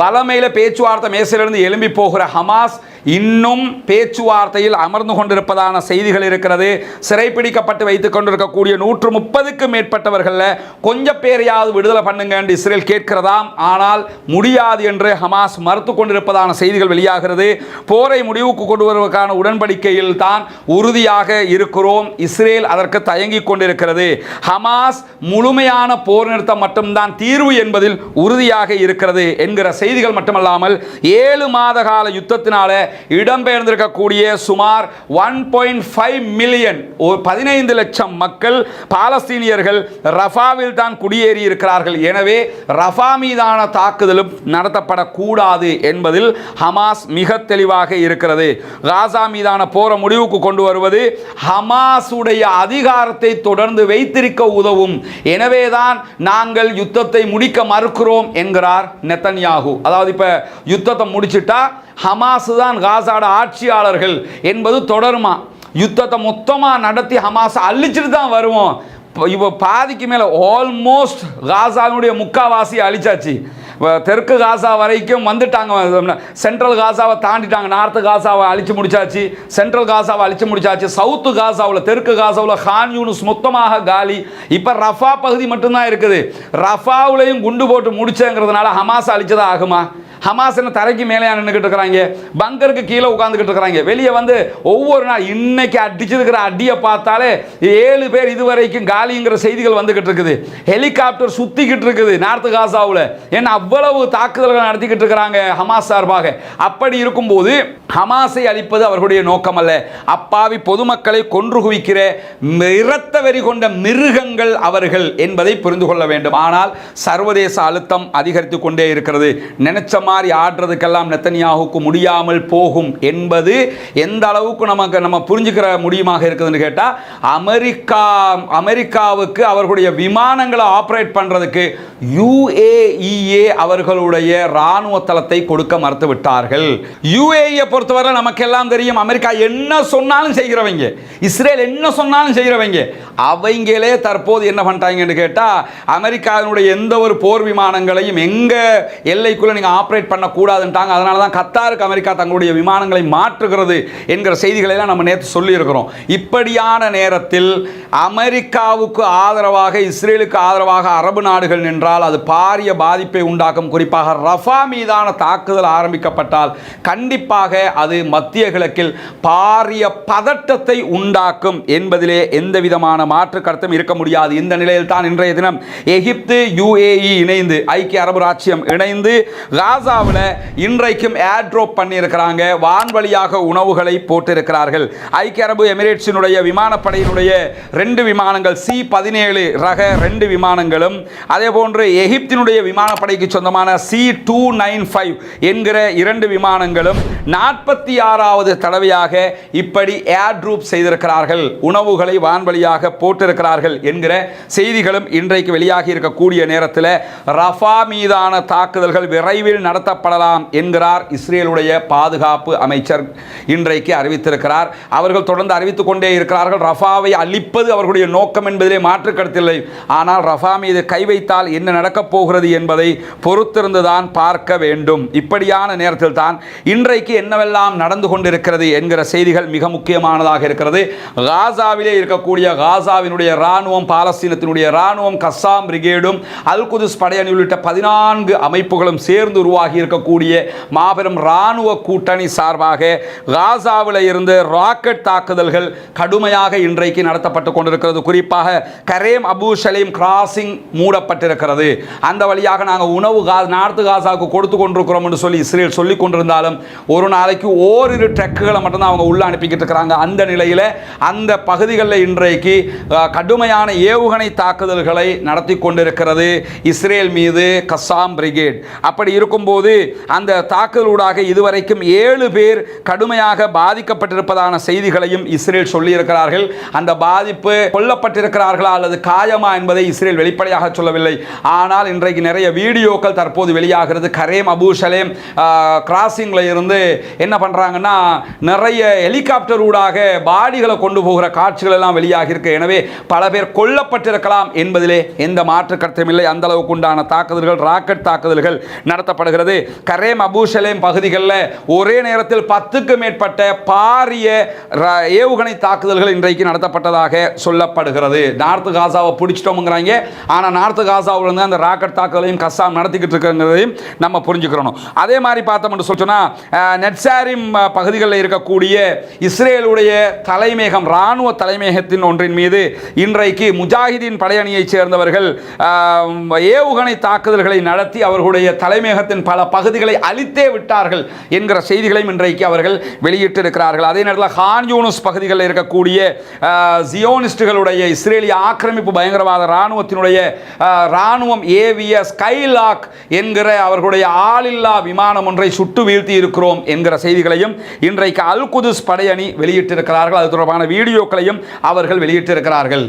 வளமையில் பேச்சுவார்த்தை மேசையிலிருந்து எழும்பி போகிற ஹமாஸ் இன்னும் பேச்சுவார்த்தையில் அமர்ந்து கொண்டிருப்பதான செய்திகள் இருக்கிறது. சிறைப்பிடிக்கப்பட்டு வைத்துக் கொண்டிருக்கக்கூடிய நூற்று முப்பதுக்கும் மேற்பட்டவர்களில் கொஞ்சம் பேரையாவது விடுதலை பண்ணுங்க என்று இஸ்ரேல் கேட்கிறதாம். ஆனால் முடியாது என்று ஹமாஸ் மறுத்து கொண்டிருப்பதான செய்திகள் வெளியாகிறது. போரை முடிவுக்கு கொண்டு வருவதற்கான உடன்படிக்கையில் தான் உறுதியாக இருக்கிறோம். இஸ்ரேல் அதற்கு தயங்கிக் கொண்டிருக்கிறது. ஹமாஸ் முழுமையான போர் நிறுத்தம் மட்டும்தான் தீர்வு என்பதில் உறுதியாக இருக்கிறது என்கிற செய்திகள் மட்டுமல்லாமல் ஏழு மாத கால யுத்தத்தினால இடம்பெயர்ந்திருக்கக்கூடிய சுமார் ஒன் பாயிண்ட் ஃபைவ் மில்லியன் பதினைந்து லட்சம் மக்கள் பாலஸ்தீனியர்கள் ரஃபாவில் தான் குடியேறி இருக்கிறார்கள். எனவே ரஃபா மீதான தாக்குதலும் நடத்தப்படக்கூடாது என்பதில் ஹமாஸ் மிக தெளிவாக இருக்கிறது. காசா மீதான போரை முடிவுக்கு கொண்டு வருவது ஹமாஸுடைய அதிகாரத்தை தொடர்ந்து வைத்திருக்க உதவும். எனவேதான் நாங்கள் யுத்தத்தை முடிக்க மறுக்கிறோம் என்கிறார் நெத்தன்யாகு. அதாவது இப்போ யுத்தத்தை முடிச்சிட்டா ஹமாஸ் தான் காசாட ஆட்சியாளர்கள் என்பது தொடருமா? யுத்தத்தை மொத்தமாக நடத்தி ஹமாஸை அழிச்சிட்டு தான் வருவோம். இப்போ பாதிக்கு மேலே ஆல்மோஸ்ட் காசாவினுடைய முக்காவாசியை அழிச்சாச்சு. தெற்கு காசா வரைக்கும் வந்துட்டாங்க. சென்ட்ரல் காசாவை தாண்டிட்டாங்க. நார்த்து காசாவை அழிச்சு முடிச்சாச்சு. சென்ட்ரல் காசாவை அழிச்சு முடிச்சாச்சு. சவுத்து காசாவில் தெற்கு காசாவில் ஹான்யூனுஸ் மொத்தமாக காலி. இப்போ ரஃபா பகுதி மட்டும்தான் இருக்குது. ரஃபாவுலையும் குண்டு போட்டு முடிச்சேங்கிறதுனால ஹமாஸ் அழிச்சதா ஆகுமா? ஹமாஸ் தரைக்கு மேலே நின்றுக்கிட்டு இருக்கிறாங்க. பங்கருக்கு கீழே உட்காந்துக்கிட்டு இருக்கிறாங்க. வெளியே வந்து ஒவ்வொரு நாள் இன்னைக்கு அடிச்சிருக்கிற அடியை பார்த்தாலே ஏழு பேர் இதுவரைக்கும் காலிங்கிற செய்திகள் வந்துக்கிட்டு இருக்குது. ஹெலிகாப்டர் சுத்திக்கிட்டு இருக்குது நார்த்து காசாவில். ஏன்னா அவ்வளவு தாக்குதல்கள் நடத்திக்கிட்டு இருக்கிறாங்க ஹமாஸ் சார்பாக. அப்படி இருக்கும்போது ஹமாஸை அழிப்பது அவர்களுடைய நோக்கம் அல்ல. அப்பாவி பொதுமக்களை கொன்று குவிக்கிற இரத்த வெறி கொண்ட மிருகங்கள் அவர்கள் என்பதை புரிந்து கொள்ள வேண்டும். ஆனால் சர்வதேச அழுத்தம் அதிகரித்து கொண்டே இருக்கிறது. நினைச்சமா மாதிரி ஆடுறதுக்கெல்லாம் நெத்தனியாவுக்கு முடியாமல் போகும் என்பது எந்த அளவுக்கு நமக்கு நம்ம புரிஞ்சுக்கிற முடியுமாக இருக்குதுன்னு கேட்டால் அமெரிக்கா அமெரிக்காவுக்கு அவர்களுடைய விமானங்களை ஆப்ரேட் பண்ணுறதுக்கு யுஏஇஏ அவர்களுடைய இராணுவ தளத்தை கொடுக்க மறுத்துவிட்டார்கள் யுஏஇயை பொறுத்தவரை நமக்கெல்லாம் தெரியும் அமெரிக்கா என்ன சொன்னாலும் செய்கிறவங்க இஸ்ரேல் என்ன சொன்னாலும் செய்கிறவங்க அவங்களே தற்போது என்ன பண்ணுறாங்கன்னு கேட்டால் அமெரிக்காவினுடைய எந்த ஒரு போர் விமானங்களையும் எங்க எல்லைக்குள்ள நீங்கள் ஆப்ரேட் ஆப்ரேட் பண்ணக்கூடாதுன்ட்டாங்க. அதனால தான் கத்தாருக்கு அமெரிக்கா தங்களுடைய விமானங்களை மாற்றுகிறது என்கிற செய்திகளெல்லாம் நம்ம நேற்று சொல்லியிருக்கிறோம். இப்படியான நேரத்தில் அமெரிக்காவுக்கு ஆதரவாக இஸ்ரேலுக்கு ஆதரவாக அரபு நாடுகள் நின்றால் அது பாரிய பாதிப்பை உண்டாக்கும். குறிப்பாக ரஃபா மீதான தாக்குதல் ஆரம்பிக்கப்பட்டால் கண்டிப்பாக அது மத்திய கிழக்கில் பாரிய பதட்டத்தை உண்டாக்கும் என்பதிலே எந்த விதமான மாற்று கருத்தும் இருக்க முடியாது. இந்த நிலையில் தான் இன்றைய தினம் எகிப்து யுஏஇ இணைந்து ஐக்கிய அரபு ராச்சியம் இணைந்து காசா காசாவில் இன்றைக்கும் ஏர் ட்ரோப் பண்ணியிருக்கிறாங்க வான்வழியாக உணவுகளை போட்டிருக்கிறார்கள். ஐக்கிய அரபு எமிரேட்ஸினுடைய விமானப்படையினுடைய ரெண்டு விமானங்கள் சி பதினேழு ரக ரெண்டு விமானங்களும் அதே போன்று எகிப்தினுடைய விமானப்படைக்கு சொந்தமான சி டூ நைன் ஃபைவ் என்கிற இரண்டு விமானங்களும் நாற்பத்தி ஆறாவது தடவையாக இப்படி ஏர் ட்ரூப் செய்திருக்கிறார்கள். உணவுகளை வான்வழியாக போட்டிருக்கிறார்கள் என்கிற செய்திகளும் இன்றைக்கு வெளியாகி இருக்கக்கூடிய நேரத்தில் ரஃபா மீதான தாக்குதல்கள் விரைவில் நடத்த நடத்தப்படலாம் என்கிறார் இஸ்ரேலுடைய பாதுகாப்பு அமைச்சர் இன்றைக்கு அறிவித்திருக்கிறார். அவர்கள் தொடர்ந்து அறிவித்துக் கொண்டே இருக்கிறார்கள். ரஃபாவை அழிப்பது அவர்களுடைய நோக்கம் என்பதிலே மாற்று கருத்தில்லை. ஆனால் ரஃபா மீது கை வைத்தால் என்ன நடக்கப் போகிறது என்பதை பொறுத்திருந்துதான் பார்க்க வேண்டும். இப்படியான நேரத்தில் தான் இன்றைக்கு என்னவெல்லாம் நடந்து கொண்டிருக்கிறது என்கிற செய்திகள் மிக முக்கியமானதாக இருக்கிறது. காசாவிலே இருக்கக்கூடிய காசாவினுடைய இராணுவம் பாலஸ்தீனத்தினுடைய இராணுவம் கஸ்ஸாம் பிரிகேடும் அல் குதுஸ் படையணி உள்ளிட்ட பதினான்கு அமைப்புகளும் சேர்ந்து உருவாகி இருக்கக்கூடிய மாபெரும் இராணுவ கூட்டணி சார்பாக காசாவில் இருந்து ராக்கெட் தாக்குதல்கள் கடுமையாக இன்றைக்கு நடத்தப்பட்டு கொண்டிருக்கிறது. குறிப்பாக கரேம் அபு சலீம் கிராசிங் மூடப்பட்டிருக்கிறது. அந்த வழியாக நாங்கள் உணவு கா நார்த்து காசாவுக்கு கொடுத்து கொண்டிருக்கிறோம் என்று சொல்லி இஸ்ரேல் சொல்லி கொண்டிருந்தாலும் ஒரு நாளைக்கு ஓரிரு ட்ரக்குகளை மட்டும்தான் அவங்க உள்ள அனுப்பிக்கிட்டு இருக்கிறாங்க. அந்த நிலையில் அந்த பகுதிகளில் இன்றைக்கு கடுமையான ஏவுகணை தாக்குதல்களை நடத்தி கொண்டிருக்கிறது இஸ்ரேல் மீது கசாம் பிரிகேட். அப்படி இருக்கும்போது அந்த தாக்குதலூடாக இதுவரைக்கும் ஏழு பேர் கடுமையாக பாதிக்கப்பட்டிருப்பதான செய்திகளையும் இஸ்ரேல் சொல்லியிருக்கிறார்கள். அந்த பாதிப்பு கொல்லப்பட்டிருக்கிறார்களா அல்லது காயமா என்பதை இஸ்ரேல் வெளிப்படையாக சொல்லவில்லை. ஆனால் இன்றைக்கு நிறைய வீடியோக்கள் தற்போது வெளியாகிறது. கரேம் அபு ஷலேம் கிராசிங்கில் இருந்து என்ன பண்ணுறாங்கன்னா நிறைய ஹெலிகாப்டர் ஊடாக பாடிகளை கொண்டு போகிற காட்சிகள் எல்லாம் வெளியாகி இருக்கு. எனவே பல பேர் கொல்லப்பட்டிருக்கலாம் என்பதிலே எந்த மாற்று கருத்தும் இல்லை. அந்த அளவுக்கு உண்டான தாக்குதல்கள் ராக்கெட் தாக்குதல்கள் நடத்தப்படுகிறது. செய்யப்படுகிறது கரேம் அபூஷலேம் பகுதிகளில் ஒரே நேரத்தில் பத்துக்கு மேற்பட்ட பாரிய ஏவுகணை தாக்குதல்கள் இன்றைக்கு நடத்தப்பட்டதாக சொல்லப்படுகிறது. நார்த்து காசாவை பிடிச்சிட்டோம்ங்கிறாங்க. ஆனால் நார்த்து காசாவில் இருந்து அந்த ராக்கெட் தாக்குதலையும் கசாம் நடத்திக்கிட்டு இருக்கிறதையும் நம்ம புரிஞ்சுக்கிறணும். அதே மாதிரி பார்த்தோம்னு சொல்லிச்சோன்னா நெட்சாரிம் பகுதிகளில் இருக்கக்கூடிய இஸ்ரேலுடைய தலைமையகம் இராணுவ தலைமையகத்தின் ஒன்றின் மீது இன்றைக்கு முஜாஹிதீன் படையணியைச் சேர்ந்தவர்கள் ஏவுகணை தாக்குதல்களை நடத்தி அவர்களுடைய தலைமையகத்தின் பல பகுதிகளை அழித்தே விட்டார்கள் என்கிற செய்திகளையும் இன்றைக்கு அவர்கள் வெளியிட்டிருக்கிறார்கள். அதே நேரத்தில் ஹான் யூனஸ் பகுதிகளில் இருக்கக்கூடிய ஜியோனிஸ்டுகளுடைய இஸ்ரேலிய ஆக்கிரமிப்பு பயங்கரவாத இராணுவத்தினுடைய இராணுவம் ஏவிய ஸ்கைலாக் என்கிற அவர்களுடைய ஆளில்லா விமானம் ஒன்றை சுட்டு வீழ்த்தி இருக்கிறோம் என்கிற செய்திகளையும் இன்றைக்கு அல் குதுஸ் படையணி வெளியிட்டிருக்கிறார்கள். அது தொடர்பான வீடியோக்களையும் அவர்கள் வெளியிட்டிருக்கிறார்கள்.